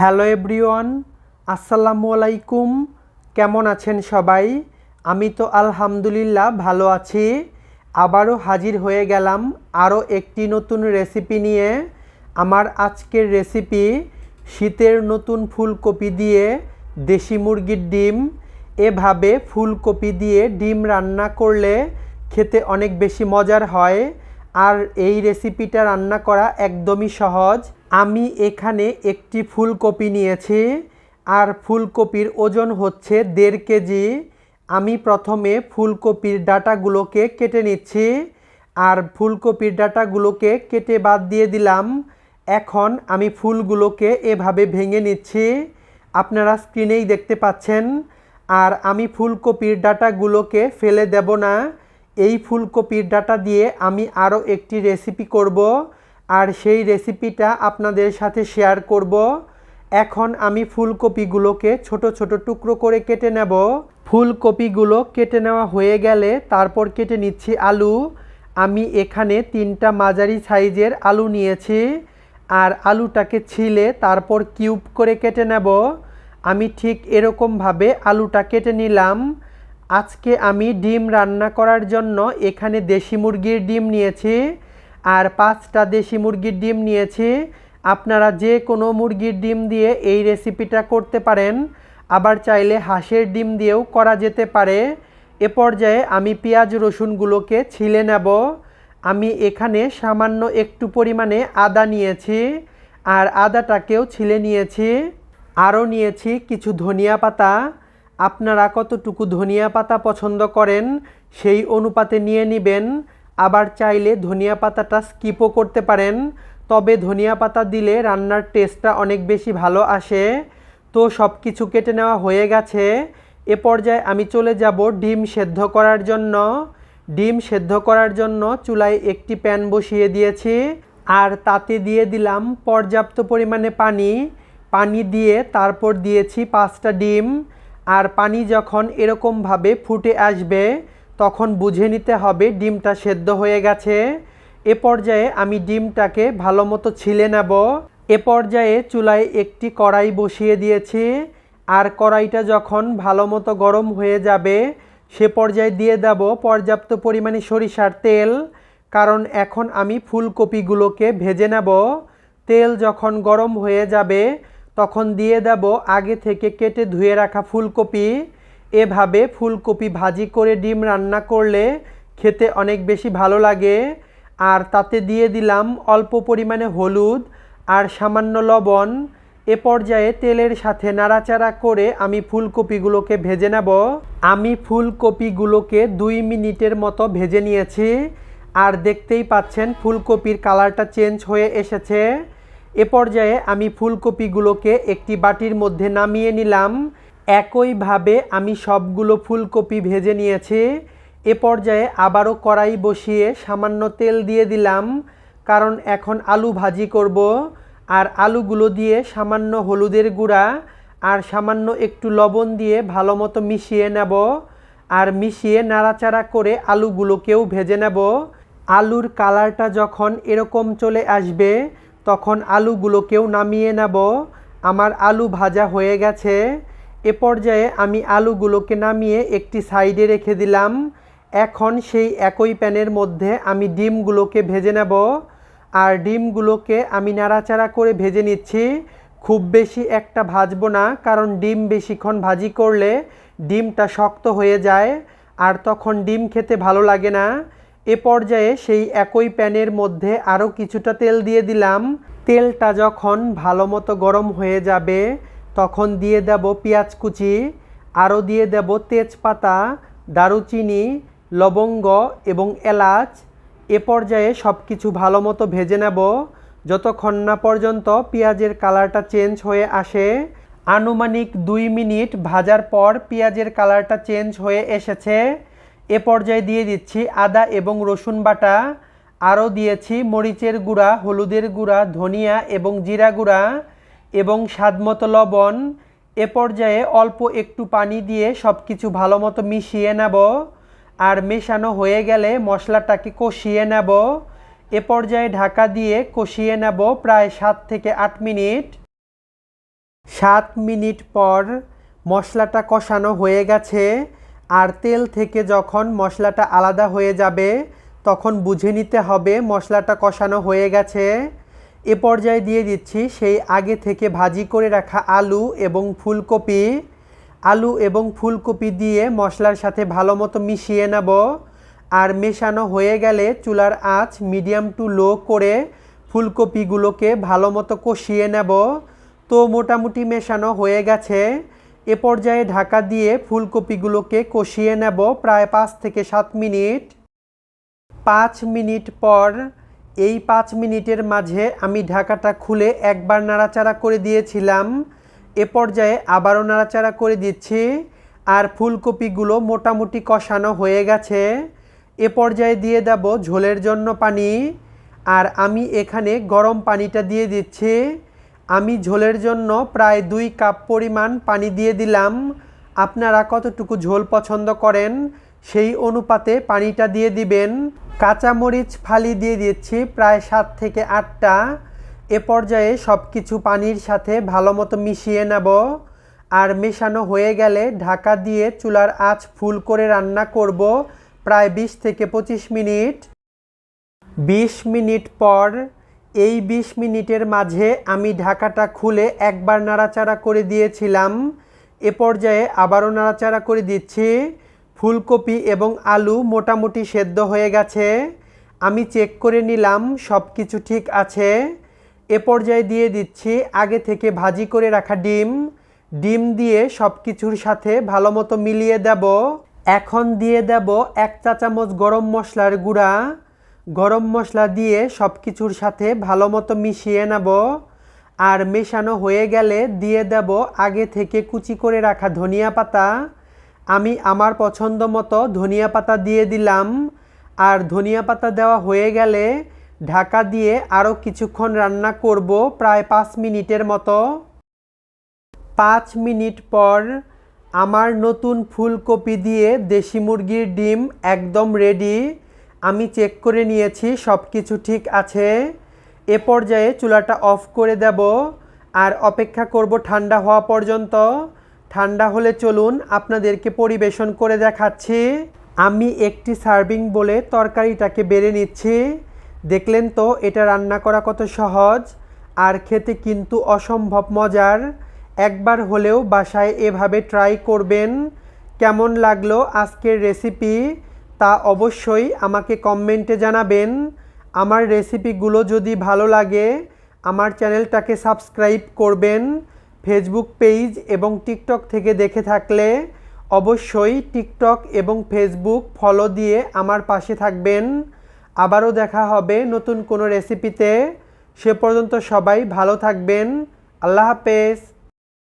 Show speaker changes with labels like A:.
A: Hello everyone, আসসালামু আলাইকুম। কেমন আছেন সবাই? আমি তো আলহামদুলিল্লাহ ভালো আছি। আবারও হাজির হয়ে গেলাম আরও একটি নতুন রেসিপি নিয়ে। আমার আজকের রেসিপি, শীতের নতুন ফুলকপি দিয়ে দেশি মুরগির ডিম। এভাবে ফুলকপি দিয়ে ডিম রান্না করলে খেতে অনেক বেশি মজার হয়। আর এই রেসিপিটা রান্না করা একদমই সহজ। আমি এখানে একটি ফুলকপি নিয়েছি, আর ফুলকপির ওজন হচ্ছে দেড় কেজি। আমি প্রথমে ফুলকপির ডাটাগুলোকে কেটে নিচ্ছি, আর ফুলকপির ডাটাগুলোকে কেটে বাদ দিয়ে দিলাম। এখন আমি ফুলগুলোকে এভাবে ভেঙে নিচ্ছি। আপনারা স্ক্রিনেই দেখতে পাচ্ছেন, আর আমি ফুলকপির ডাটাগুলোকে ফেলে দেব না। এই ফুলকপির ডাটা দিয়ে আমি আরও একটি রেসিপি করব। আর সেই রেসিপিটা আপনাদের সাথে শেয়ার করব। এখন আমি ফুলকপিগুলোকে ছোট ছোট টুকরো করে কেটে নেব। ফুলকপিগুলো কেটে নেওয়া হয়ে গেলে তারপর কেটে নিচ্ছি আলু। আমি এখানে তিনটা মাঝারি সাইজের আলু নিয়েছি। আর আলুটাকে ছিলে তারপর কিউব করে কেটে নেব। আমি ঠিক এরকমভাবে আলুটা কেটে নিলাম। আজকে আমি ডিম রান্না করার জন্য এখানে দেশি মুরগির ডিম নিয়েছি। আর পাঁচটা দেশি মুরগির ডিম নিয়েছি। আপনারা যে কোনো মুরগির ডিম দিয়ে এই রেসিপিটা করতে পারেন। আবার চাইলে হাঁসের ডিম দিয়েও করা যেতে পারে। এ পর্যায়ে আমি পেঁয়াজ রসুনগুলোকে ছিলে নেব। আমি এখানে সামান্য একটু পরিমাণে আদা নিয়েছি আর আদাটাকেও ছিলে নিয়েছি। আরও নিয়েছি কিছু ধনিয়া পাতা। আপনারা কতটুকু ধনিয়া পাতা পছন্দ করেন সেই অনুপাতে নিয়ে নেবেন। আবার চাইলে ধনিয়া পাতাটা স্কিপও করতে পারেন। তবে ধনিয়া পাতা দিলে রান্নার টেস্টটা অনেক বেশি ভালো আসে। তো সব কিছু কেটে নেওয়া হয়ে গেছে। এ পর্যায়ে আমি চলে যাব ডিম সেদ্ধ করার জন্য। ডিম সেদ্ধ করার জন্য চুলায় একটি প্যান বসিয়ে দিয়েছি। আর তাতে দিয়ে দিলাম পর্যাপ্ত পরিমাণে পানি। পানি দিয়ে তারপর দিয়েছি পাঁচটা ডিম। আর পানি যখন এরকমভাবে ফুটে আসবে তখন বুঝে নিতে হবে ডিমটা সেদ্ধ হয়ে গেছে। এ পর্যায়ে আমি ডিমটাকে ভালো মতো ছিলে নেব। এ পর্যায়ে চুলায় একটি কড়াই বসিয়ে দিয়েছি। আর কড়াইটা যখন ভালো মতো গরম হয়ে যাবে, সে পর্যায়ে দিয়ে দেব পর্যাপ্ত পরিমাণে সরিষার তেল। কারণ এখন আমি ফুলকপিগুলোকে ভেজে নেব। তেল যখন গরম হয়ে যাবে, তখন দিয়ে দেব আগে থেকে কেটে ধুয়ে রাখা ফুলকপি। এভাবে ফুলকপি ভাজি করে ডিম রান্না করলে খেতে অনেক বেশি ভালো লাগে। আর তাতে দিয়ে দিলাম অল্প পরিমাণে হলুদ আর সামান্য লবণ। এ পর্যায়ে তেলের সাথে নাড়াচাড়া করে আমি ফুলকপিগুলোকে ভেজে নেব। আমি ফুলকপিগুলোকে দুই মিনিটের মতো ভেজে নিয়েছি। আর দেখতেই পাচ্ছেন ফুলকপির কালারটা চেঞ্জ হয়ে এসেছে। এ পর্যায়ে আমি ফুলকপিগুলোকে একটি বাটির মধ্যে নামিয়ে নিলাম। একইভাবে আমি সবগুলো ফুলকপি ভেজে নিয়েছি। এ পর্যায়ে আবারও কড়াই বসিয়ে সামান্য তেল দিয়ে দিলাম, কারণ এখন আলু ভাজি করব। আর আলুগুলো দিয়ে সামান্য হলুদের গুঁড়া আর সামান্য একটু লবণ দিয়ে ভালো মতো মিশিয়ে নেব। আর মিশিয়ে নাড়াচাড়া করে আলুগুলোকেও ভেজে নেব। আলুর কালারটা যখন এরকম চলে আসবে, তখন আলুগুলোকেও নামিয়ে নেব। আমার আলু ভাজা হয়ে গেছে। এ পর্যায়ে আমি আলুগুলোকে নামিয়ে একটি সাইডে রেখে দিলাম। এখন সেই একই প্যানের মধ্যে আমি ডিমগুলোকে ভেজে নেব। আর ডিমগুলোকে আমি নাড়াচাড়া করে ভেজে নিচ্ছি। খুব বেশি একটা ভাজবো না, কারণ ডিম বেশিক্ষণ ভাজি করলে ডিমটা শক্ত হয়ে যায়, আর তখন ডিম খেতে ভালো লাগে না। এ পর্যায়ে সেই একই প্যানের মধ্যে আরও কিছুটা তেল দিয়ে দিলাম। তেলটা যখন ভালো মতো গরম হয়ে যাবে তখন দিয়ে দেব পেঁয়াজ কুচি আরও দিয়ে দেব তেজপাতা, দারুচিনি, লবঙ্গ এবং এলাচ। এ পর্যায়ে সব কিছু ভালো মতো ভেজে নেব। যতক্ষণ না পর্যন্ত পেঁয়াজের কালারটা চেঞ্জ হয়ে আসে, আনুমানিক দুই মিনিট ভাজার পর পেঁয়াজের কালারটা চেঞ্জ হয়ে এসেছে। এ পর্যায়ে দিয়ে দিচ্ছি আদা এবং রসুন বাটা। আরও দিয়েছি মরিচের গুঁড়া, হলুদের গুঁড়া, ধনিয়া এবং জিরা গুঁড়া। এবং স্বাদমতো লবণ। এ পর্যায়ে অল্প একটু পানি দিয়ে সব কিছু ভালো মতো মিশিয়ে নেব। আর মেশানো হয়ে গেলে মশলাটাকে কষিয়ে নেব। এ পর্যায়ে ঢাকা দিয়ে কষিয়ে নেব প্রায় সাত থেকে আট মিনিট। সাত মিনিট পর মশলাটা কষানো হয়ে গেছে। আর তেল থেকে যখন মশলাটা আলাদা হয়ে যাবে, তখন বুঝে নিতে হবে মশলাটা কষানো হয়ে গেছে। এ পর্যায়ে দিয়ে দিচ্ছি সেই আগে থেকে ভাজি করে রাখা আলু এবং ফুলকপি। আলু এবং ফুলকপি দিয়ে মশলার সাথে ভালো মতো মিশিয়ে নেব। আর মেশানো হয়ে গেলে চুলার আঁচ মিডিয়াম টু লো করে ফুলকপিগুলোকে ভালো মতো কষিয়ে নেব। তো মোটামুটি মেশানো হয়ে গেছে। এ পর্যায়ে ঢাকা দিয়ে ফুলকপিগুলোকে কষিয়ে নেব প্রায় পাঁচ থেকে সাত মিনিট। পাঁচ মিনিট পর এই পাঁচ মিনিটের মাঝে আমি ঢাকাটা খুলে একবার নাড়াচাড়া করে দিয়েছিলাম। এ পর্যায়ে আবারও নাড়াচাড়া করে দিচ্ছি আর ফুলকপিগুলো মোটামুটি কষানো হয়ে গেছে। এ পর্যায়ে দিয়ে দেব ঝোলের জন্য পানি আর আমি এখানে গরম পানিটা দিয়ে দিচ্ছি। আমি ঝোলের জন্য প্রায় দুই কাপ পরিমাণ পানি দিয়ে দিলাম। আপনারা কতটুকু ঝোল পছন্দ করেন সেই অনুপাতে পানিটা দিয়ে দিবেন। কাঁচামরিচ ফালি দিয়ে দিচ্ছি প্রায় সাত থেকে আটটা। এ পর্যায়ে সব কিছু পানির সাথে ভালো মতো মিশিয়ে নেব। আর মেশানো হয়ে গেলে ঢাকা দিয়ে চুলার আঁচ ফুল করে রান্না করব প্রায় বিশ থেকে পঁচিশ মিনিট। বিশ মিনিট পর এই বিশ মিনিটের মাঝে আমি ঢাকাটা খুলে একবার নাড়াচাড়া করে দিয়েছিলাম। এ পর্যায়ে আবারও নাড়াচাড়া করে দিচ্ছি। ফুলকপি এবং আলু মোটামুটি সেদ্ধ হয়ে গেছে। আমি চেক করে নিলাম সব কিছু ঠিক আছে। এ পর্যায়ে দিয়ে দিচ্ছি আগে থেকে ভাজি করে রাখা ডিম। ডিম দিয়ে সব কিছুর সাথে ভালো মতো মিলিয়ে দেব। এখন দিয়ে দেব এক চা চামচ গরম মশলার গুঁড়া। গরম মশলা দিয়ে সব কিছুর সাথে ভালো মতো মিশিয়ে নেব। আর মেশানো হয়ে গেলে দিয়ে দেব আগে থেকে কুচি করে রাখা ধনিয়া পাতা। আমি আমার পছন্দ মতো ধনিয়া পাতা দিয়ে দিলাম। আর ধনিয়া পাতা দেওয়া হয়ে গেলে ঢাকা দিয়ে আরও কিছুক্ষণ রান্না করব প্রায় পাঁচ মিনিটের মতো। পাঁচ মিনিট পর আমার নতুন ফুলকপি দিয়ে দেশি মুরগির ডিম একদম রেডি। আমি চেক করে নিয়েছি সব কিছু ঠিক আছে। এ পর্যায়ে চুলাটা অফ করে দেব। আর অপেক্ষা করব ঠান্ডা হওয়া পর্যন্ত। ঠান্ডা হলে চলুন আপনাদেরকে পরিবেশন করে দেখাচ্ছি। আমি একটি সার্ভিং বলে তরকারিটাকে বেড়ে নিচ্ছি। দেখলেন তো, এটা রান্না করা কত সহজ, আর খেতে কিন্তু অসম্ভব মজার। একবার হলেও বাসায় এভাবে ট্রাই করবেন। কেমন লাগল আজকের রেসিপি তা অবশ্যই আমাকে কমেন্টে জানাবেন। আমার রেসিপিগুলো যদি ভালো লাগে, আমার চ্যানেলটাকে সাবস্ক্রাইব করবেন। ফেসবুক পেজ এবং টিকটক থেকে দেখে থাকলে অবশ্যই টিকটক এবং ফেসবুক ফলো দিয়ে আমার পাশে থাকবেন। আবারও দেখা হবে নতুন কোনো রেসিপিতে সে পর্যন্ত সবাই ভালো থাকবেন। আল্লাহ হাফেজ।